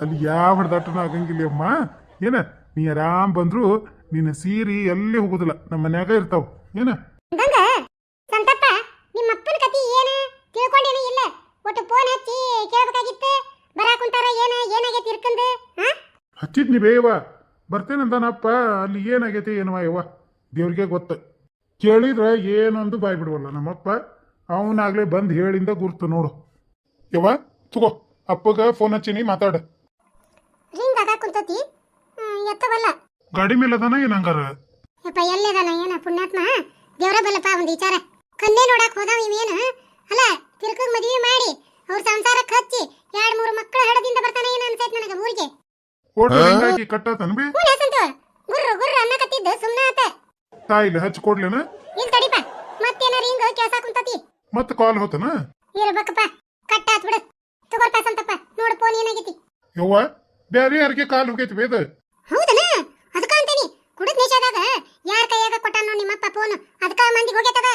ಅಲ್ಲಿ ಯಾವ ಹೊಡೆದಾಟನೂ ಆಗಂಗಿಲ್ಲ ಅಮ್ಮ ಏನ ನೀ ಆರಾಮ್ ಬಂದ್ರು ನಿನ್ನ ಸೀರಿ ಎಲ್ಲಿ ಹೋಗುದಿಲ್ಲ ನಮ್ಮ ಮನ್ಯಾಗ ಇರ್ತಾವ. ಏನ? ಅಂದಂಗ ಸಂತಪ್ಪ ನಿಮ್ಮ ಅಪ್ಪನ ಕತಿ ಏನ ತಿಳ್ಕೊಂಡೇನು ಇಲ್ಲ. ಒಟ್ಟು ಫೋನ್ ಹಚ್ಚಿ ಕೇಳಬೇಕಾಗಿತ್ತು. ಬರಾಕ್ ಕುಂತಾರ ಏನ ಏನಾಗೈತಿ ಇರ್ಕಂದು ಹಚ್ಚಿದ್ನಿ ಬೇಯವ್ವ ಬರ್ತೇನಂತಾನಪ್ಪ ಅಲ್ಲಿ ಏನಾಗೈತಿ ಏನವ ಯವ್ವ? ದೇವ್ರಿಗೆ ಗೊತ್ತು. ಕೇಳಿದ್ರೆ ಏನೊಂದು ಬಾಯ್ ಬಿಡುವಲ್ಲ ನಮ್ಮಪ್ಪ. ಅವನಾಗ್ಲೇ ಬಂದು ಹೇಳಿಂದ ಗುರ್ತು ನೋಡು. ಯವ್ವ ತಗೋ. ಅಪ್ಪಗ ಫೋನ್ ಹಚ್ಚಿನಿ ಮಾತಾಡ. ರಿಂಗ್ ಆಗ ಕುಂತತಿ? ಎತ್ತವಲ್ಲ. ಗಾಡಿ ಮೇಲೆ ಅದಾನ ಏನ್ ಹಂಗಾರ? ಯಪ್ಪ ಎಲ್ಲೇದಾನ ಏನ ಪುಣ್ಯಾತ್ಮ? ದೇವ್ರ ಬಲ್ಲಪ್ಪ ಒಂದು ವಿಚಾರ. ಕನ್ನೆ ನೋಡಕ್ ಹೋದಾವ ಇವೇನು? ಅಲ್ಲ ತಿರ್ಕಗ್ ಮದ್ವಿ ಮಾಡಿ ಅವ್ರ ಸಂಸಾರಕ್ಕೆ ಹಚ್ಚಿ ಎರಡ್ ಮೂರು ಮಕ್ಕಳ ಹಡದಿಂದ ಬರ್ತಾನ ಏನ ಅನ್ಸೈತ್ ನನಗೆ ಊರಿಗೆ? ಓಟ್ ಹಿಂಗಾಗಿ ಕಟ್ಟಾತನ್ ಬಿ. ಹ್ಞೂ ಸಂತು ಗುರ್ರು ಗುರ್ರು ಅನ್ನಕತ್ತಿದ್ದು ಸುಮ್ನ ಆತ. ತಾಯಿಲಿ ಹಚ್ಚಿ ಕೊಡ್ಲೇನ? ಇಲ್ಲಿ ತಡಿಪ ಮತ್ತೇನ ರಿಂಗ್ ಕೆಲಸ ಕುಂತತಿ? ಮತ್ತೆ ಕಾಲ್ ಹೋತನ? ಇರ್ಬೇಕಪ್ಪ ಕಟ್ಟಾತ್ ಬಿಡು. ತಗೋರ್ಪ ಸಂತಪ್ಪ ನೋಡು ಫೋನ್ ಏನಾಗೈತಿ. ಯವ್ವ ಬೇರೆ ಯಾರಿಗೆ ಕಾಲ್ ಹೋಗೈತಿ ಬೇದ ಹೌದನ? ಅದಕ್ಕ ಅಂತೀನಿ. ಕುಡಿದ ನಿಷೇಧಾಗ ಯಾರ ಕೈಯಾಗ ಕೊಟ್ಟಾನೋ ನಿಮ್ಮಪ್ಪ ಫೋನ್ ಅದಕ್ಕ ಮಂದಿಗೆ ಹೋಗೈತದ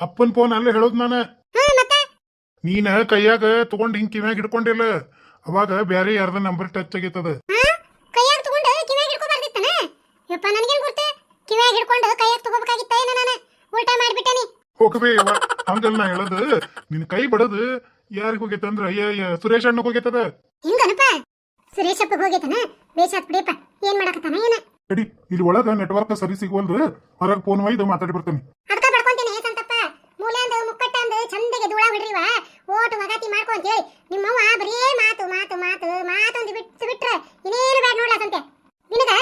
ಅಪ್ಪನ್ ಫೋನ್ ಅಲ್ಲೇ ಹೇಳೋದ್ ನಾನ. ಹಾ ಮತ್ತೆ? ನೀನ ಕೈಯಾಗ ತಗೊಂಡ್ ಹಿಂಗ್ ಕಿವ್ಯಾಗ ಹಿಡ್ಕೊಂಡಿಲ್ಲ. ಅವಾಗ ಬ್ಯಾರೆ ಯಾರ್ದ ನಂಬರ್ ಟಚ್ ಆಗೈತದ. ಕೈಯಾಗ ತಗೊಂಡ ಕಿವ್ಯಾಗ ಹಿಡ್ಕೋಬಾರ್ದಿತ್ತನ? ಯಪ್ಪ ನನಗೇನ್ ಗುರ್ತು? ಕಿವ್ಯಾಗ ಹಿಡ್ಕೊಂಡು ಕೈಯಾಗ ತಗೋಬೇಕಾಗಿತ್ತ ಏನ ನಾನು? ಉಲ್ಟಾ ಮಾಡ್ಬಿಟ್ಟನಿ ಹೋಗಬೇ ಹಂಗಲ್ಲ ನಾ ಹೇಳೋದು. ನಿನ್ ಕೈ ಬಡದು. ಯಾರಿಗ ಹೋಗೈತೆ ಅಂದ್ರ ಅಯ್ಯ ಸುರೇಶ್ ಅಣ್ಣಗ್ ಹೋಗೈತದ? ಹಿಂಗನಪ್ಪ ಸುರೇಶಪ್ಪಗೆ ಹೋಗೈತನ? ಬೇಸಾತ್ ಬಿಡಿಯಪ್ಪ ಏನ್ ಮಾಡಕತ್ತಾನ ಏನ? ಅಡಿ ಇಲ್ಲಿ ಒಳಗ ನೆಟ್ವರ್ಕ್ ಸರಿ ಸಿಗುವಲ್ದು ಹೊರಗ ಫೋನ್ ಒಯ್ದು ಮಾತಾಡಿ ಬರ್ತೀನಿ. ಅದಕ್ಕ ಬಡ್ಕೊಂತೀನಿ ಸಂತಪ್ಪ. ಮೂಲೆಂದ ಮುಕ್ಕಟ್ಟ ಅಂದ ಚಂದಗೆ ಧೂಳ ಬಿಡ್ರಿವ ಓಟು ವಗಾತಿ ಮಾಡ್ಕೊ ಅಂತ ಹೇಳಿ ನಿಮ್ಮವ್ವ ಬರೀ ಮಾತು ಮಾತು ಮಾತು ಮಾತೊಂದು ಬಿಟ್ಟು ಬಿಟ್ರೆ ಬ್ಯಾಡ ನೋಡ್ಲ ಸಂತೆ ನಿನಗ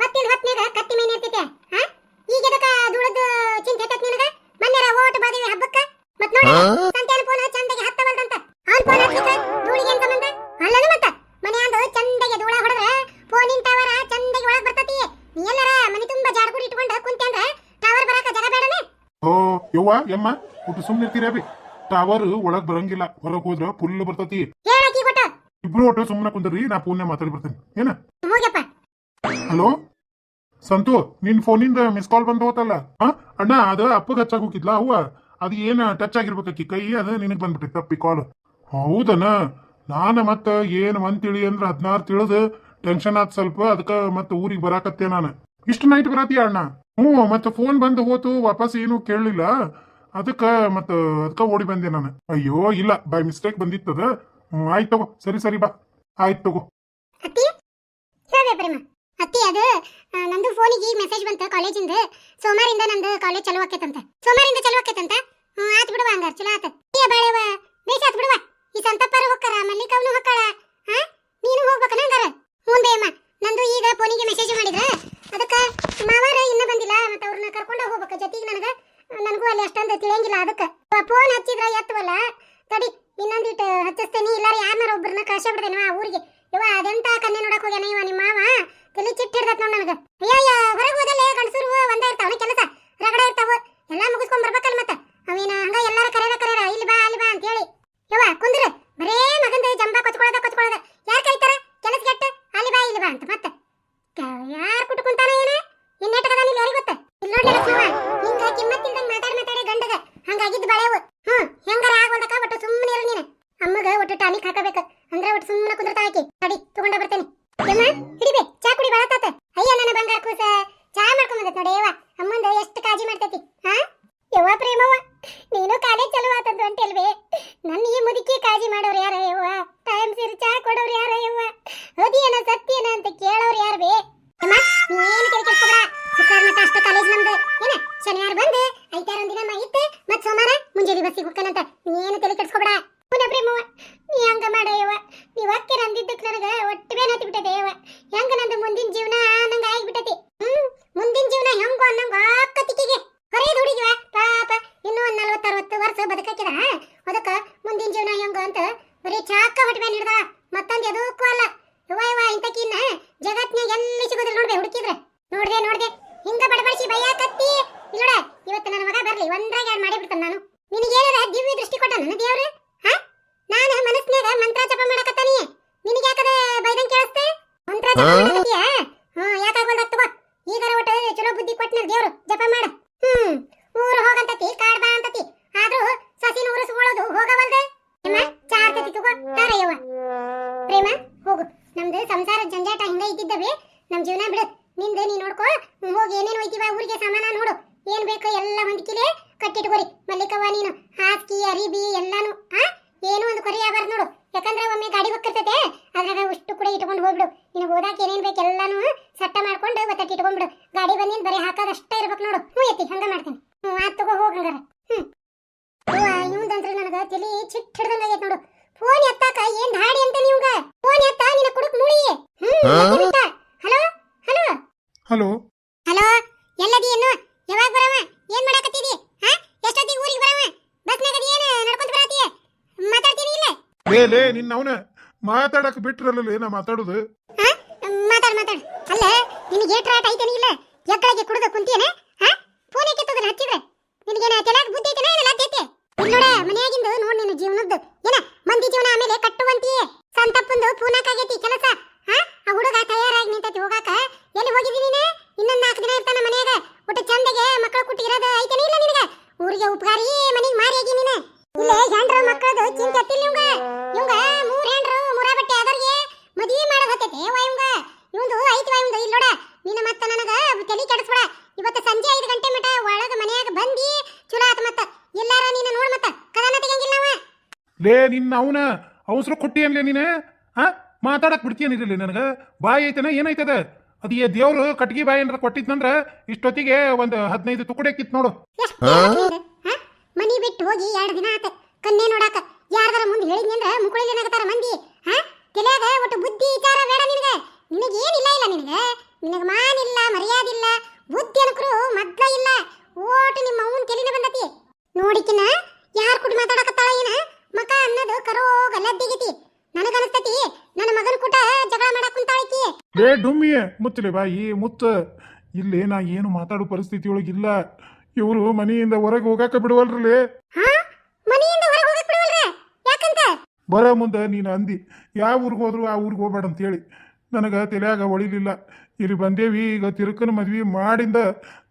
ಹೊತ್ತಿನ ಹೊತ್ನ್ಯಾಗ ಕತ್ತಿ ಮೇನ್ ಇರ್ತೈತೆ ಹಾ ಈಗ ಎದಕ್ಕ ಧೂಳದ್ದು ಚಿಂತೆ ಐತತ್ ನಿನಗ ಮೊನ್ನೆರ ಓಟು ಬಾದಿವಿ ಹಬ್ಬಕ್ಕ ಮತ್ ನೋಡಿ ಸಂತೆನ ಫೋನ್ ಚಂದಗೆ ಹತ್ತವಲ್ದಂತ ಅವ್ನ್ ಫೋನ್ ಹಚ್ಚಿಕ ಧೂಳಿಗೆ ಏನ್ ಸಂಬಂಧ ಅಲ್ಲನ ಮತ್ತ ಮನೆಯಂದು ಚಂದಗೆ ಧೂಳ ಹೊಡೆದ್ರೆ ಫೋನಿನ ಟವರ ಚಂದಗೆ ಒಳಗ್ ಬರ್ತತಿ ನೀ ಎಲ್ಲಾರ ಮನೆ ತುಂಬಾ ಜಾಡ್ಗುಡಿ ಇಟ್ಕೊಂಡು ಕುಂತೆ ಅಂದ್ರ ಟವರ್ ಬರಾಕ ಜಾಗ ಬೇಡನೆ ಓ ಯವ್ವ ಯಮ್ಮ ಒಟ್ಟು ಸುಮ್ಮನೆ ಇರ್ತೀರ ಬಿ ಟವರ್ ಒಳಗ್ ಬರಂಗಿಲ್ಲ ಹೊರಗ್ ಹೋದ್ರ ಫುಲ್ ಬರ್ತತಿ. ಇಬ್ರು ಒಟ್ಟು ಸುಮ್ಮನೆ ಕುಂದ್ರಿ ನಾ ಫೋನ್ ಮಾತಾಡಿ ಬರ್ತೇನೆ. ಏನ? ಹಲೋ? ಸಂತು ನಿನ್ ಫೋನಿಂದ ಮಿಸ್ ಕಾಲ್ ಬಂದು ಹೋತಲ್ಲ? ಹಾ? ಅಣ್ಣ ಅದ ಅಪ್ಪಗೆ ಹಚ್ಚಾಕ್ ಹೋಗಿದ್ಲ ಅವ್ವ. ಅದು ಏನ ಟಚ್ ಆಗಿರ್ಬೇಕಿ ಕೈ ಅದ ನಿನಗ್ ಬಂದ್ಬಿಟ್ಟಿತ್ತು ತಪ್ಪಿ ಕಾಲ್ ಹೌದನ? ನಾನ ಮತ್ತ ಏನ್ ಒಂದ್ ತಿಳಿ ಅಂದ್ರ ಹದಿನಾರು ತಿಳಿದು ಟೆನ್ಷನ್ ಆತ್ ಸ್ವಲ್ಪ ಅದಕ್ಕ ಮತ್ತ ಊರಿಗೆ ಬರಾಕತ್ತೆ ನಾನು. ಇಷ್ಟು ನೈಟ್ ಬರತೀಯ ಅಣ್ಣ? ಹ್ಞೂ, ಮತ್ತೆ ಫೋನ್ ಬಂದು ಹೋತು, ವಾಪಸ್ ಏನು ಕೇಳಲಿಲ್ಲ. ಅದಕ್ಕ ಮತ್ತ ಅದಕ್ಕ ಓಡಿ ಬಂದೆ ನಾನು. ಅಯ್ಯೋ, ಇಲ್ಲ ಬೈ ಮಿಸ್ಟೇಕ್ ಬಂದಿತ್ತದ ಹ್ಮ್ ಆಯ್ತು ತಗೋ, ಸರಿ ಸರಿ, ಬಾ. ಆಯ್ತು ತಗೋ. ಅತ್ತಿ ಪ್ರೇಮ ಅತ್ತಿ, ಅದು ನಂದು ಫೋನಿಗೆ ಈಗ ಮೆಸೇಜ್ ಬಂತ ಕಾಲೇಜಿಂದ ಸೋಮವಾರಿಂದ ನಂದು ಕಾಲೇಜ್ ಚಲೋ ಆಕೈತಂತ ಸೋಮವಾರಿಂದ ಚಲೋ ಆಕೈತಂತ ಹ್ಮ್ ಆತ್ ಬಿಡುವ ಹಂಗಾರ, ಚಲೋ ಆತ ಏ ಬಾಳೆವ ಬೇಸ್ ಆತ್ ಬಿಡುವ ಈ ಸಂತಪ್ಪರು ಹೊಕ್ಕಾರ ಮಲ್ಲಿಕವ್ನು ಹೊಕ್ಕಾಳ ಹಾ ನೀನು ಹೋಗ್ಬೇಕನ ಹಂಗಾರ ಹ್ಞೂ ಬೇಮ್ಮ ನಂದು ಈಗ ಫೋನಿಗೆ ಮೆಸೇಜ್ ಮಾಡಿದ್ರ ಅದಕ್ಕ ಮಾವಾರ ಇನ್ನ ಬಂದಿಲ್ಲ ಮತ್ತೆ ಅವ್ರನ್ನ ಕರ್ಕೊಂಡ ಹೋಗ್ಬೇಕು ಜೊತೆಗೆ ನನಗ ನನಗೂ ಅಲ್ಲಿ ಅಷ್ಟೊಂದು ತಿಳಿಯಂಗಿಲ್ಲ ಅದಕ್ಕ ಫೋನ್ ಹಚ್ಚಿದ್ರ ಎತ್ತವಲ್ಲ ತಡಿ ಇನ್ನೊಂದಿಟ್ಟು ಹಚ್ಚಿಸ್ತೇನೆ ಇಲ್ಲಾರ ಯಾರನ್ನಾರ ಒಬ್ಬರನ್ನ ಕಳ್ಸ ಬಿಡ್ತೇನೆ ಆ ಊರಿಗೆ ಇವ ಅದೆಂತ ಕನ್ನೆ ನೋಡಕ್ ಹೋಗ್ಯಾನ ಇವ ನಿಮ್ಮ ಮಾವ ತಲೆ ಚಿಟ್ಟ ಹಿಡ್ದತ್ ನೋಡ್ ನನಗ ಅಯ್ಯಯ್ಯ ಹೊರಗೆ ಹೋದಲ್ಲೇ ಗಂಡಸರು ಒಂದೇ ಇರ್ತಾವ ಕೆಲಸ ರಗಡ ಇರ್ತಾವ ಎಲ್ಲಾ ಮುಗಿಸ್ಕೊಂಡ್ ಬರ್ಬೇಕಲ್ಲ ಮತ್ತ ಅವೇನ ಹಂಗ ಎಲ್ಲಾರ ಕರೆಯರ ಕರೆಯರ ಇಲ್ಲಿ ಬಾ ಅಲ್ಲಿ ಬಾ ಅಂತ ಹೇಳಿ ಯವ್ವ ಕುಂದ್ರ ಬರೇ ಮಗಂದ ಜಂಬ ಕೊಚ್ಕೊಳ್ಳೋದ ಕೊಚ್ಕೊಳ್ಳೋದ ಯಾರ್ ಕೈತಾರ ಕೆಲಸ ಕೆಟ್ಟ ಅಲ್ಲಿ ಬಾ ಇಲ್ಲಿ ಬಾ ಅಂತ ಮತ್ತ ಯಾರ್ ಕುಟ್ಟು ಕುಂತಾನ ಏನ ಇನ್ನೆಟ್ಟಗದ ನೀನ್ ಯಾರಿಗ್ ಗೊತ್ತ ಇಲ್ಲಿ ನೋಡ್ಲಿ ಲಕ್ಷ್ಮವ್ವ ಹಿಂಗ ಕಿಮ್ಮತ್ತಿಲ್ದಂಗ್ ಮಾತಾಡಿ ಮಾತಾಡಿ ಗಂಡಗ ಹಂಗಾಗಿದ್ ಬಳೆವು ಹ್ಮ್ ಹೆಂಗಾರ ಆಗೋದಕ್ಕ ಒಟ್ಟು ಸುಮ್ಮನೆ ಇರು ನೀನು ಅಮ್ಮಗ ಒಟ್ಟು ಟಾನಿಕ್ ಹಾಕಬೇಕು ಅಂದ್ರೆ ಒಟ್ಟು ಸುಮ್ಮನೆ ಕುಂದ್ರತಾ ಹಾಕಿ ತಡಿ ತಗೊಂಡ ಬರ್ತೇನೆ ಯಮ್ಮ ಹಿಡಿಬೆ ಚಾ ಕುಡಿ ಬಳತಾತ ಅಯ್ಯ ನನ್ನ ಬಂಗಾರ ಕೂಸ ಚಾ ಮಾಡ್ಕೊಂಡ್ ಬಂದತ್ ನೋಡಿ ಯವ್ವ ಅಮ್ಮಂದ ಎಷ್ಟು ಕಾಳಜಿ ಮಾಡ್ತೈತಿ ಹಾ ಯವ್ವ ಪ್ರೇಮವ್ವ ನೀನು ಕಾಲೇಜ್ ಚಲೋ ಆತಂದು ಅಂಟಲ್ವೇ ನನ್ನ ಈ ಮುದುಕಿ ಕಾಳಜಿ ಮಾಡೋರು ಯಾರ ಯವ್ವ ಟೈಮ್ ಸೇರಿ ಚಾ ಕೊಡೋರು ಯಾರ ಯವ್ವ ಹದಿಯೇನ ಸತ್ಯೇನ ಅಂತ ಕೇಳೋರು ಯಾರು ಬೇ ಅಮ್ಮ ನೀನು ತಲೆ ಕೆಡ್ಸ್ಕೊಬೇಡ ಶುಕ್ರವಾರ ಮಟ್ಟ ಅಷ್ಟ ಕಾಲೇಜ್ ನಮ್ದು ಏನ ಶನಿವಾರ ಬಂದು ಐತಾರ ಒಂದಿನ ಮಾಹಿತಿ ಮತ್ ಸೋಮವಾರ ಮುಂಜಾನೆ ಬಸ್ಸಿಗೆ ಹೋಗ್ತಾನಂತ ನೀನು ತಲೆ ಕೆಡ್ಸ್ಕೊಬೇಡ ಪುನಃ ಪ್ರೇಮವ್ವ ನೀ ಹಂಗ ಮಾಡಯ್ಯವ್ವ ನೀವ್ ಅಕ್ಕರ ಅಂದಿದ್ದಕ್ಕೆ ನನಗ ಒಟ್ಟು ಬೇನೆ ಹತ್ತಿ ಬಿಟ್ಟದೆ ಯವ್ವ ಹೆಂಗ ನಂದು ಮುಂದಿನ ಜೀವನ ನಂಗ ಆಗ್ಬಿಟ್ಟತಿ ಹ್ಮ್ ಮುಂದಿನ ಜೀವನ ಹೆಂಗೋ ಅನ್ನಂಗ ಆಕತಿಕಿಗೆ ಹೊರಗೆ ಹುಡುಗಿವ ಪಾಪ ಇನ್ನೂ ಒಂದ್ ನಲ್ವತ್ತು ಅರವತ್ತು ವರ್ಷ ಬದುಕಕ್ಕಿದ? ಅದಕ್ಕ ಮುಂದಿನ ಜೀವನ ಹೆಂಗ ಅಂತ ಬರೀ ಚಾಕ ಹೊಟ್ಟೆ ಮೇಲೆ ಹಿಡ್ದ? ಮತ್ತೊಂದು ಎದಕ್ಕೂ ಅಲ್ಲ. ಯುವ ಯುವ ಇಂತಕಿನ್ನ ಜಗತ್ನಾಗ ಎಲ್ಲಿ ಸಿಗೋದಿಲ್ಲ ನೋಡ್ಬೆ ಹುಡುಕಿದ್ರೆ. ನೋಡ್ದೆ ನೋಡ್ದೆ. ಹಿಂಗ ಬಡಬಡಿಸಿ ಭಯ ಕತ್ತಿ ಇಲ್ಲೋಡ ಇವತ್ತು ನನ್ನ ಮಗ ಬರ್ಲಿ ಒಂದ್ರಾಗ ಎರಡು ಮಾಡಿ ಬಿಡ್ತಾನೆ ನಾನು ನಿನಗೇನಾರ ದಿವ್ಯ ದೃಷ್ಟಿ ಕೊಟ್ಟ ನನ್ನ ದೇವ್ರು? ಹಾ? ನಾನು ಮನಸ್ನ್ಯಾಗ ಮಂತ್ರ ಜಪ ಮಾಡಕತ್ತಾನಿ ನಿನಗೆ ಯಾಕದ ಬೈದಂಗ್ ಕೇಳಿಸ್ತೆ? ಮಂತ್ರ ಜಪ ಮಾಡಕತ್ತೀಯ? ಹ್ಞೂ ಯಾಕಾಗೋಲ್ದ ತಗೋ? ಈಗಾರ ಒಟ್ಟು ಚಲೋ ಬುದ್ಧಿ ಕೊಟ್ನ ದೇವ್ರು ಜಪ ಮಾಡ. ಹ್ಮ್ ಊರು ಹೋಗಂತತಿ ಕಾಡ್ ಬಾ ಅಂತತಿ ಇದು ಹೋಗವಲ್ದೆ? ಪ್ರೇಮ, ಚಾ ಆರ್ತತಿ ಪ್ರೇಮ, ಹೋಗು. ನಮ್ದು ಸಂಸಾರ ಜಂಜಾಟ ಹಿಂಗೆ ಇದ್ದಿದ್ದವೆ. ನಮ್ಮ ಜೀವನ ಬಿಡು. ನಿಂದು ನೀ ನೋಡ್ಕೋ. ಹೋಗಿ ಏನೇನು ಒಯ್ತೀವ ಊರಿಗೆ ಸಾಮಾನ ನೋಡು. ಏನು ಬೇಕೋ ಎಲ್ಲ ಹೊಂದ್ಕಿಲೆ ಕಟ್ಟಿಟ್ಕೋರಿ. ಮಲ್ಲಿಕವ್ವ ನೀನು ಹಾಕಿ ಅರಿಬಿ ಎಲ್ಲಾನು ಹಾ ಏನು ಒಂದು ಕೊರಿ ಆಗಬಾರ್ದು ನೋಡು. ಯಾಕಂದ್ರೆ ಒಮ್ಮೆ ಗಾಡಿ ಬಕ್ಕಿರ್ತೈತೆ ಅದ್ರಾಗ ಅಷ್ಟು ಕೂಡ ಇಟ್ಕೊಂಡು ಹೋಗ್ಬಿಡು. ನಿನಗೆ ಹೋದಾಕ ಏನೇನು ಬೇಕು ಎಲ್ಲಾನು ಸಟ್ಟ ಮಾಡ್ಕೊಂಡು ಒತ್ತಟ್ಟಿ ಇಟ್ಕೊಂಡ್ಬಿಡು ಗಾಡಿ ಬಂದಿನ ಬರೀ ಹಾಕೋದಷ್ಟೇ ಇರ್ಬೇಕು ನೋಡು. ಹ್ಞೂ ಎತ್ತಿ ಹಂಗೆ ಮಾಡ್ತೀನಿ. ಹ್ಞೂ, ಆತು ತಗೋ ಹೋಗಂಗಾರ ಹ್ಞೂ. ಇವಂದಂತ್ರ ನನಗ ತಲಿ ಚಿಟ್ ಹಿಡ್ದಂಗ ಆಗೈತೆ ನೋಡು. ಫೋನ್ ಎತ್ತಾಕ ಏನ್ ಧಾಡಿ ಅಂತ ನೀವ್ಗ ಫೋನ್ ಎತ್ತ ನಿನ್ನ ಕುಡುಕ್ ಮುಳಿ? ಹ್ಮ್ ಹಲೋ? ಹಲೋ? ಹಲೋ? ಹಲೋ? ಎಲ್ಲದಿ ಏನು ಯಾವಾಗ ಬರವ? ಏನ್ ಮಾಡಕತ್ತಿದಿ? ಹಾ? ಎಷ್ಟೊತ್ತಿಗೆ ಊರಿಗೆ ಬರವ? ಬಸ್ನಾಗ ಏನು? ನಡ್ಕೊಂತ ಬರತ್ತೀಯ ಮಾತಾಡ್ತೀನಿ ಇಲ್ಲ? ಲೇ ಲೇ ನಿನ್ನ ಅವನ ಮಾತಾಡಕ್ ಬಿಟ್ರಲ್ಲ ನಾ ಮಾತಾಡುದು. ಹಾ? ಮಾತಾಡ್ ಮಾತಾಡ್. ಅಲ್ಲ ನಿನಗೆ ಏಟ್ರ ಆಟ ಐತೇನಿ ಇಲ್ಲ? ಎಕ್ಕಳಿಗೆ ಕುಡಿದು ಕುಂತಿಯನ? ಹಾ? ಫೋನ್ ಎತ್ತದಲ್ಲ ಹಚ್ಚಿದ್ರೆ? ನಿನಗೇನ ತಲೆಯಾಗ ಬುದ್ಧಿ ಐತನ ಇಲ್ಲಿ ನೋಡ, ಮನೆಯಾಗಿಂದು ನೋಡ್ ನಿನ್ನ ಜೀವನದ್ದು. ಏನ, ಮಂದಿ ಜೀವನ ಆಮೇಲೆ ಕಟ್ಟುವಂತೀಯೇ? ಸಂತಪ್ಪಂದು ಪೂನಾಕಾಗೈತಿ ಕೆಲಸ, ಹಾ? ಆ ಹುಡುಗ ತಯಾರಾಗಿ ನಿಂತೈತಿ ಹೋಗಾಕ. ಎಲ್ಲಿ ಹೋಗಿದಿ ನೀನು? ಇನ್ನೊಂದ್ ನಾಲ್ಕು ದಿನ ಇರ್ತಾನ ಮನೆಯಾಗ. ಒಟ್ಟು ಚಂದಗೆ ಮಕ್ಕಳು ಕುಟ್ಟಿರೋದು ಐತೇನೆ ಇಲ್ಲ ನಿನಗೆ. ಊರಿಗೆ ಉಪಕಾರಿ ಮನೆಗೆ ಮಾರಿ ಆಗಿ ನೀನು. ಇಲ್ಲ ಹೆಂಡ್ರ ಮಕ್ಕಳದು ಚಿಂತೆ ಹತ್ತಿಲ್ಲ ಇವಂಗ ಇವಂಗ ಮೂರ್ ಹೆಂಡ್ರು ಮೂರ ಬಟ್ಟೆ ಅದರಿಗೆ ಮದ್ವಿ ಮಾಡೋದ್ ಹತ್ತೈತೆ ವಾ ಇವಂಗ ಇವಂದು ಐತಿ ವಾ ಇಲ್ಲಿ ನೋಡ. ನಿನ್ನ ಮತ್ತ ನನಗ ತಲೆ ಕೆಡಿಸ್ಬೇಡ ಇವತ್ತು ಸಂಜೆ ಐದು ಗಂಟೆ ಮಟ ಒಳಗ ಮನ್ಯಾಗ ಬಂದಿ ಚಲೋ ಆತ ಮತ್ತ ಎಲ್ಲಾರ ನೀನು ನೋಡ್ ಮತ್ತ ಕದನ ತೆಗಿಯಂಗಿಲ್ಲ ಅವ ಲೇ, ನಿನ್ನ ಅವನ ಅವಸರ ಕೊಟ್ಟಿ ಅನ್ಲೇ ನೀನು? ಹಾ ಮಾತಾಡಕ್ ಬಿಡ್ತೀಯನಿರಲಿ ನನಗೆ? ಬಾಯಿ ಐತನ ಏನೈತದ ಅದು ಈ ದೇವ್ರು ಕಟ್ಗಿ ಬಾಯಿ ಏನಾರ ಕೊಟ್ಟಿದ್ನಂದ್ರ ಇಷ್ಟೊತ್ತಿಗೆ ಒಂದು ಹದಿನೈದು ತುಕಡೆ ಕಿತ್ ನೋಡು. ಮನಿ ಬಿಟ್ಟು ಹೋಗಿ ಎರಡು ದಿನ ಆತ. ಕನ್ನೆ ನೋಡಾಕ ಯಾರ್ದಾರ ಮುಂದೆ ಹೇಳಿದ್ನಂದ್ರ ಮುಕುಳಿಲಿ ನಗತಾರ ಮಂದಿ ಹಾ ತಲ್ಯಾಗ ಒಟ್ಟು ಬುದ್ಧಿ ವಿಚಾರ ಬೇಡ ನಿನಗ ನಿನಗ ಏನಿಲ್ಲ ಇಲ್ಲ ನಿನಗ ನಿನಗ ಮಾನಿಲ್ಲ ಮರ್ಯಾದಿಲ್ಲ ಬುದ್ಧಿ ಅನ್ಕರು ಮದ್ಲ ಇಲ್ಲ ಓಟು ನಿಮ್ಮ ಅವನ್ ತಲೆನ ಬಂದತಿ ನೋಡಿಕಿನ ಯಾರ್ ಕುಟ್ ಮಾತಾಡಕತ್ತಾಳ ಏನ ಮಕ ಅನ್ನೋದು ಕರೋಗ ಲದ್ದಿಗಿತಿ ನನಗನಸ್ತತಿ ನನ್ನ ಮಗನ ಕೂಟ ಜಗಳ ಮಾಡಕ್ ಕುಂತಾಳಕಿ ಲೇ ಡುಮ್ಮಿ ಮುತ್ತಲೆ ಈ ಮುತ್ತ. ಇಲ್ಲಿ ನಾ ಏನು ಮಾತಾಡೋ ಪರಿಸ್ಥಿತಿ ಒಳಗಿಲ್ಲ ಇವರು ಮನೆಯಿಂದ ಹೊರಗೆ ಹೋಗಾಕ ಬಿಡವಲ್ರಿ? ಬರೋ ಮುಂದೆ ನೀನು ಅಂದಿ. ಯಾವ ಊರಿಗೆ ಹೋದ್ರು ಆ ಊರಿಗೆ ಹೋಗ್ಬೇಡ ಅಂತೇಳಿ ನನಗೆ ತಲೆಯಾಗ ಒಳಿಲಿಲ್ಲ. ಇಲ್ಲಿ ಬಂದೇವಿ ಈಗ ತಿರುಕನ ಮದ್ವೆ ಮಾಡಿಂದ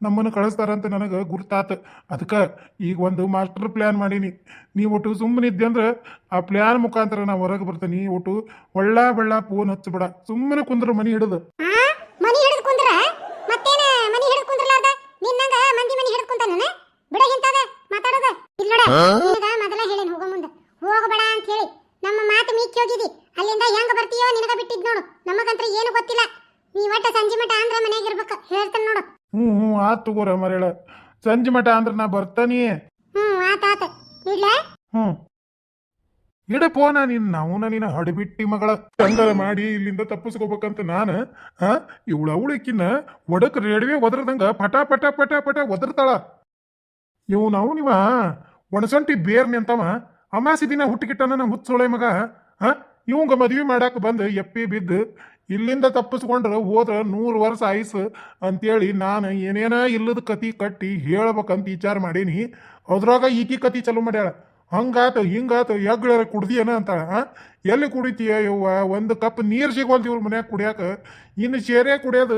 ನಮ್ಮನ್ನು ಕಳಿಸ್ತಾರಂತ ನನಗೆ ಗುರ್ತಾತ. ಅದಕ್ಕೆ ಈಗ ಒಂದು ಮಾಸ್ಟರ್ ಪ್ಲ್ಯಾನ್ ಮಾಡೀನಿ. ನೀ ಒಟ್ಟು ಸುಮ್ಮನೆ ಇದ್ದೆ ಅಂದ್ರೆ ಆ ಪ್ಲ್ಯಾನ್ ಮುಖಾಂತರ ನಾ ಹೊರಗೆ ಬರ್ತೀನಿ. ಒಟ್ಟು ಒಳ್ಳ ಬಳ್ಳ ಫೋನ್ ಹಚ್ಚಬೇಡ. ಸುಮ್ಮನೆ ಕುಂದ್ರ ಮನಿ ಹಿಡಿದು. ಆ? ಮನಿ ಹಿಡಿದು ಕುಂದ್ರ? ಮತ್ತೇನ ಮನಿ ಹಿಡಿದು ಕುಂದ್ರಲಾರ್ದ? ನಿನ್ನಂಗ ಮಂದಿ ಮನಿ ಹಿಡಿದು ಕುಂತಾನ ಬಿಡಗಿಂತದ ಮಾತಾಡೋದ? ಇಲ್ಲ ನೋಡ ನಿನಗ ಮೊದಲ ಹೇಳೇನ್ ಹೋಗೋ ಮುಂದ ಹೋಗಬೇಡ ಅಂತ ಹೇಳಿ ನಮ್ಮ ಮಾತು ಮೀಕಿ ಹೋಗಿದಿ ಅಲ್ಲಿಂದ ಹೆಂಗ ಬರ್ತೀಯೋ ನಿನಗ ಬಿಟ್ಟಿದ್ ನೋಡು ನಮಗಂತ್ರ ಏನು ಗೊತ್ತಿಲ್ಲ ನೀ ಒಟ್ಟ ಸಂಜೆ ಮಟ ಅಂದ್ರ ಮನ್ಯಾಗ ಇರ್ಬೇಕು ಹೇಳ್ತಾನೆ ನೋಡು ಹ್ಞೂ ಹ್ಞೂ ಆತ್ ತಗೋರ ಮರಳ ಸಂಜೆ ಮಠ ಅಂದ್ರೆ ನಾ ಬರ್ತಾನಿ. ಹ್ಮ್ ಆತ ಆತ. ಇಡ್ಲಾ? ಹ್ಮ್. ಇಡ ಪೋನ ನೀನ್ ನಾವುನ ನಿನ್ನ ಹಡಬಿಟ್ಟಿ ಮಗಳ. ಹಂಗಾರ ಮಾಡಿ ಇಲ್ಲಿಂದ ತಪ್ಪಿಸ್ಕೋಬೇಕಂತ ನಾನು ಹಾ ಇವಳ ಅವಳಕ್ಕಿನ್ನ ಒಡಕ್ ರೇಡ್ವೆ ಒದ್ರದಂಗ ಪಟ ಪಟ ಪಟ ಪಟ ಒದರ್ತಾಳ. ಇವ್ ನಾವು ನೀವ ಒಣಸಂಟಿ ಬೇರ್ ನಿಂತವ ಅಮಾಸಿ ದಿನ ಹುಟ್ಟಿಕಿಟ್ಟನ ನಮ್ಮ ಹುಚ್ಚೋಳೆ ಮಗ ಹಾ ಇವಂಗ ಮದ್ವಿ ಮಾಡಾಕ ಬಂದು ಎಪ್ಪಿ ಬಿದ್ದು ಇಲ್ಲಿಂದ ತಪ್ಪಿಸ್ಕೊಂಡ್ರೆ ಹೋದ್ರ ನೂರು ವರ್ಷ ಆಯ್ಸು ಅಂತೇಳಿ ನಾನು ಏನೇನ ಇಲ್ಲದ ಕತಿ ಕಟ್ಟಿ ಹೇಳ್ಬೇಕಂತ ವಿಚಾರ ಮಾಡೀನಿ. ಅದ್ರಾಗ ಈಕಿ ಕತಿ ಚಲೋ ಮಾಡ್ಯಾಳ. ಹಂಗಾತು ಹಿಂಗಾತು ಎಗ್ಳರ ಕುಡ್ದಿಯನ ಅಂತ? ಎಲ್ಲಿ ಕುಡಿತೀಯ ಯವ್ವ? ಒಂದು ಕಪ್ ನೀರು ಸಿಗೋಲ್ತಿ ಇವ್ರ ಮನ್ಯಾಗ ಕುಡಿಯಾಕ. ಇನ್ನು ಸೇರೆ ಕುಡಿಯೋದು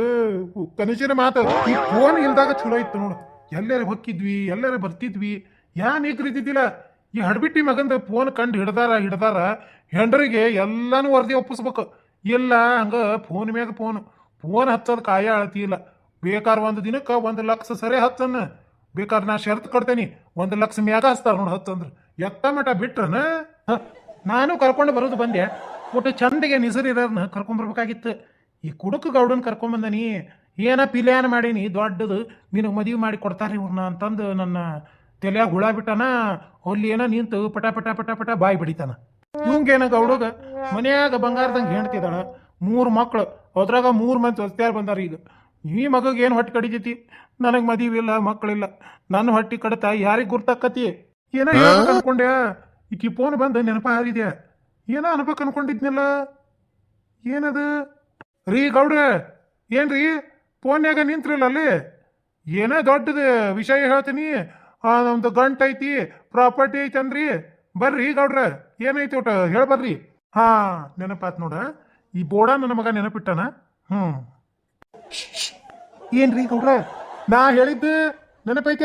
ಕನಸಿನ ಮಾತು ಈ ಫೋನ್ ಇಲ್ದಾಗ ಚಲೋ ಇತ್ತು ನೋಡು. ಎಲ್ಲರ ಹೊಕ್ಕಿದ್ವಿ, ಎಲ್ಲರ ಬರ್ತಿದ್ವಿ. ಯಾ ನೀಗ್ರಿದ್ದಿದ್ದಿಲ್ಲ ಈ ಹಡ್ಬಿಟ್ಟಿ ಮಗಂದ ಫೋನ್ ಕಂಡು ಹಿಡ್ದಾರ ಹಿಡ್ದಾರ, ಹೆಂಡ್ರಿಗೆ ಎಲ್ಲಾನು ವರದಿ ಒಪ್ಪಿಸ್ಬೇಕು. ಇಲ್ಲ, ಹಂಗೆ ಫೋನ್ ಮ್ಯಾಗ ಫೋನ್ ಫೋನ್ ಹಚ್ಚೋದು ಕಾಯ ಅಳತಿ ಇಲ್ಲ. ಬೇಕಾರ ಒಂದು ದಿನಕ್ಕೆ ಒಂದು ಲಕ್ಷ ಸರಿ ಹಚ್ಚನ್ನ. ಬೇಕಾದ್ರೆ ನಾ ಶರ್ತ್ ಕೊಡ್ತೇನೆ, ಒಂದು ಲಕ್ಷ ಮ್ಯಾಗ ಹಚ್ತಾರ ನೋಡಿ ಹತ್ತಂದ್ರೆ. ಎತ್ತ ಮಟ ಬಿಟ್ರನ? ನಾನು ಕರ್ಕೊಂಡು ಬರೋದು ಬಂದೆ. ಒಟ್ಟು ಚಂದಗೆ ನಿಸರಿರೋರ್ನ ಕರ್ಕೊಂಬರ್ಬೇಕಾಗಿತ್ತು ಈ ಕುಡುಕ ಗೌಡನ್ ಕರ್ಕೊಂಬಂದನಿ ಏನ ಪಿಲ್ಯಾನ್ ಮಾಡೀನಿ, ದೊಡ್ಡದು. ನಿನಗೆ ಮದುವೆ ಮಾಡಿ ಕೊಡ್ತಾರೆ ಇವ್ರನ್ನ ಅಂತಂದು ನನ್ನ ತಲೆಯಾಗ ಹುಳ ಬಿಟ್ಟಾನ ಅಲ್ಲಿ ಏನೋ ನಿಂತು ಪಟ ಪಟ ಪಟ ಪಟ ಬಾಯಿ ಬಿಡಿತಾನ. ಇವಂಗೇನಾಗ ಗೌಡಗ ಮನ್ಯಾಗ ಬಂಗಾರದಂಗೆ ಹೆಣ್ತಿದ್ದಾಳ ಮೂರು ಮಕ್ಳು ಅದ್ರಾಗ ಮೂರು ಮಂದಿ ಹೊಸ್ತ್ಯಾರು ಬಂದಾರ ಈಗ. ಈ ಮಗಗೆ ಏನು ಹೊಟ್ಟೆ ಕಡಿತೈತಿ? ನನಗೆ ಮದುವೆ ಇಲ್ಲ ಮಕ್ಕಳಿಲ್ಲ ನನ್ನ ಹೊಟ್ಟೆ ಕಡತ ಯಾರಿಗೆ ಗುರ್ತಾಕತಿ ಏನೋ ಹೇಳ್ಬೇಕು ಅನ್ಕೊಂಡೆ? ಈಕಿ ಫೋನ್ ಬಂದು ನೆನಪ ಏನೋ ಅನ್ಬೇಕು ಅನ್ಕೊಂಡಿದ್ನಲ್ಲ? ಏನದು? ರೀ ಗೌಡ್ರ ಏನ್ರಿ? ಫೋನ್ಯಾಗ ನಿಂತ್ರಲ್ಲ ಅಲ್ಲಿ? ಏನೋ ದೊಡ್ಡದು ವಿಷಯ ಹೇಳ್ತೀನಿ. ಆ, ನಮ್ದು ಗಂಟ್ ಐತಿ. ಪ್ರಾಪರ್ಟಿ ಐತಿ ಅಂದ್ರಿ. ಬರ್ರಿ ಗೌಡ್ರ. ಏನೈತಿ ಒಟ್ಟು? ಹೇಳ್ಬರ್ರಿ ಹಾ ನೆನಪಾತ್ ನೋಡ. ಈ ಬೋಡ ನನ್ನ ಮಗ ನೆನಪಿಟ್ಟನ? ಹ್ಮ್. ಏನ್ರಿ ಗೌಡ್ರ? ನಾ ಹೇಳಿದ್ದು ನೆನಪೈತ?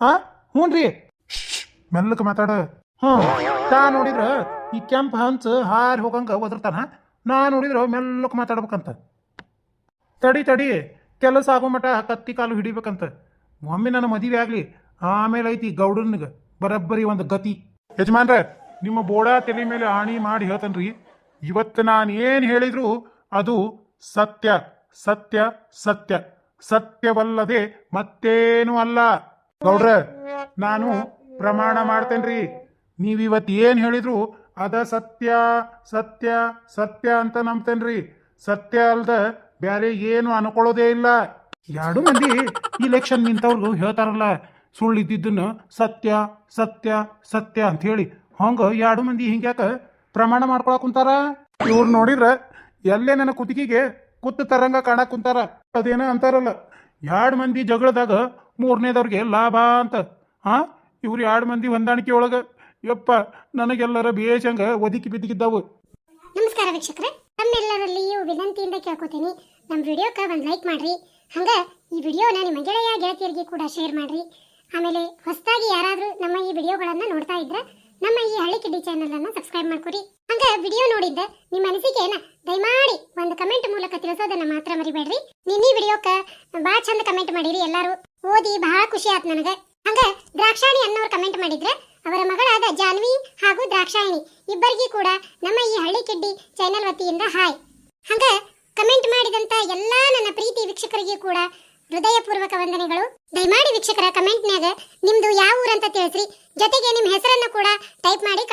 ಹಾ ಹ್ಞೂನ್ರಿ ಮೆಲ್ಲಕ್ಕೆ ಮಾತಾಡ. ಹ್ಮ್. ತಾ ನೋಡಿದ್ರ ಈ ಕೆಂಪು ಹಂಚ ಹಾರಿ ಹೋಗಂಗ ಒದರ್ತಾನ. ನಾ ನೋಡಿದ್ರ ಮೆಲ್ಲಕ್ಕೆ ಮಾತಾಡ್ಬೇಕಂತ. ತಡಿ ತಡಿ. ಕೆಲಸ ಆಗೋ ಮಟ ಕತ್ತಿ ಕಾಲು ಹಿಡಿಬೇಕಂತ. ಒಮ್ಮೆ ನನ್ನ ಮದುವೆ ಆಗ್ಲಿ ಆಮೇಲೆ ಐತಿ ಗೌಡನ್ಗೆ ಬರಬ್ಬರಿ ಒಂದು ಗತಿ. ಯಜಮಾನ್ರ, ನಿಮ್ಮ ಬೋಡ ತಲೆ ಮೇಲೆ ಆಣಿ ಮಾಡಿ ಹೇಳ್ತನ್ರಿ. ಇವತ್ತು ನಾನು ಏನು ಹೇಳಿದ್ರು ಅದು ಸತ್ಯ ಸತ್ಯ ಸತ್ಯ. ಸತ್ಯವಲ್ಲದೆ ಮತ್ತೇನು ಅಲ್ಲ. ಗೌಡ್ರ, ನಾನು ಪ್ರಮಾಣ ಮಾಡ್ತೇನ್ರಿ. ನೀವು ಇವತ್ತು ಏನು ಹೇಳಿದ್ರು ಅದ ಸತ್ಯ ಸತ್ಯ ಸತ್ಯ ಅಂತ ನಂಬ್ತೇನ್ರಿ. ಸತ್ಯ ಅಲ್ದ ಬ್ಯಾರೆ ಏನು ಅನ್ಕೊಳ್ಳೋದೇ ಇಲ್ಲ. ಎರಡು ಮಂದಿ ಇಲೆಕ್ಷನ್ ನಿಂತವ್ರಿಗೂ ಹೇಳ್ತಾರಲ್ಲ ಸುಳ್ಳು ಸತ್ಯ ಸತ್ಯ ಸತ್ಯ ಅಂತ ಹೇಳಿ ಹಂಗ ಎರಡು ಮಂದಿ ಹಿಂಗ್ಯಾಕ ಪ್ರಮಾಣ ಮಾಡ್ಕೊಳಕ್ ಕುಂತಾರ? ಇವ್ರು ನೋಡಿದ್ರೆ ಎಲ್ಲೇ ನನ್ನ ಕುತ್ತಿಗೆಗೆ ಕುತ್ತು ತರಂಗ ಕಾಣಕ್ ಕುಂತಾರ. ಅದೇನ ಅಂತಾರಲ್ಲ, ಎರಡು ಮಂದಿ ಜಗಳದಾಗ ಮೂರನೇದವ್ರಿಗೆ ಲಾಭ ಅಂತ. ಹಾಂ ಇವ್ರು ಎರಡು ಮಂದಿ ಹೊಂದಾಣಿಕೆ ಒಳಗ, ಯಪ್ಪ, ನನಗೆಲ್ಲರ ಬೇಷಂಗ ಒದಕಿ ಬಿದ್ದಿದ್ದಾವು ನಮಸ್ಕಾರ ವೀಕ್ಷಕರೇ ತಮ್ಮೆಲ್ಲರಲ್ಲಿಯೂ ವಿನಂತಿಯಿಂದ ಕೇಳ್ಕೊತೀನಿ. ನಮ್ಮ ವಿಡಿಯೋಕ್ಕೆ ಒಂದು ಲೈಕ್ ಮಾಡಿರಿ. ಹಂಗೆ ಈ ವಿಡಿಯೋನ ನಿಮ್ಮ ಗೆಳೆಯ ಗೆಳತಿಯರಿಗೆ ಕೂಡ ಶೇರ್ ಮಾಡ್ರಿ. ಆಮೇಲೆ ಹೊಸದಾಗಿ ಯಾರಾದರೂ ನಮ್ಮ ಈ ವಿಡಿಯೋಗಳನ್ನು ನೋಡ್ತಾ ಇದ್ರೆ ನಮ್ಮ ಈ ಹಳ್ಳಿ ಕಿಡ್ಡಿ ಚಾನೆಲ್ ಅನ್ನ ಸಬ್ಸ್ಕ್ರೈಬ್ ಮಾಡ್ಕೊರಿ ಹಂಗ ವಿಡಿಯೋ ನೋಡಿದ್ದ ನಿಮ್ಮ ಅನಿಸಿಕೆಯನ್ನ ದಯಮಾಡಿ ಒಂದು ಕಮೆಂಟ್ ಮೂಲಕ ತಿಳಿಸೋದನ್ನ ಮಾತ್ರ ಮರಿಬೇಡ್ರಿ. ಈ ವಿಡಿಯೋಕ್ಕ ಭಾಳ ಚಂದ ಕಮೆಂಟ್ ಮಾಡಿರಿ ಎಲ್ಲರೂ. ಓದಿ ಬಹಳ ಖುಷಿ ಆಯ್ತು ನನಗೆ. ಹಂಗ ದ್ರಾಕ್ಷಾಣಿ ಅನ್ನೋರು ಕಮೆಂಟ್ ಮಾಡಿದ್ರೆ ಅವರ ಮಗಳಾದ ಜಾನ್ವಿ ಹಾಗೂ ದ್ರಾಕ್ಷಾಯಿಣಿ ಇಬ್ಬರಿಗೂ ಕೂಡ ನಮ್ಮ ಈ ಹಳ್ಳಿ ಕಿಡ್ಡಿ ಚಾನೆಲ್ ವತಿಯಿಂದ ಹಾಯ್ ಹಂಗ ಕಮೆಂಟ್ ಮಾಡಿದಂತ ಎಲ್ಲಾ ನನ್ನ ಪ್ರೀತಿ ವೀಕ್ಷಕರಿಗೆ ಕೂಡ ಹೃದಯಪೂರ್ವಕ ವಂದನೆಗಳು. ದಯಮಾಡಿ ವೀಕ್ಷಕರ ಕಮೆಂಟ್ನ್ಯಾಗ ನಿಮ್ದು ಯಾವ ಊರಂತ ತಿಳಿಸ್ರಿ. ಜೊತೆಗೆ ನಿಮ್ಮ ಹೆಸರನ್ನು ಕೂಡ ಟೈಪ್ ಮಾಡಿ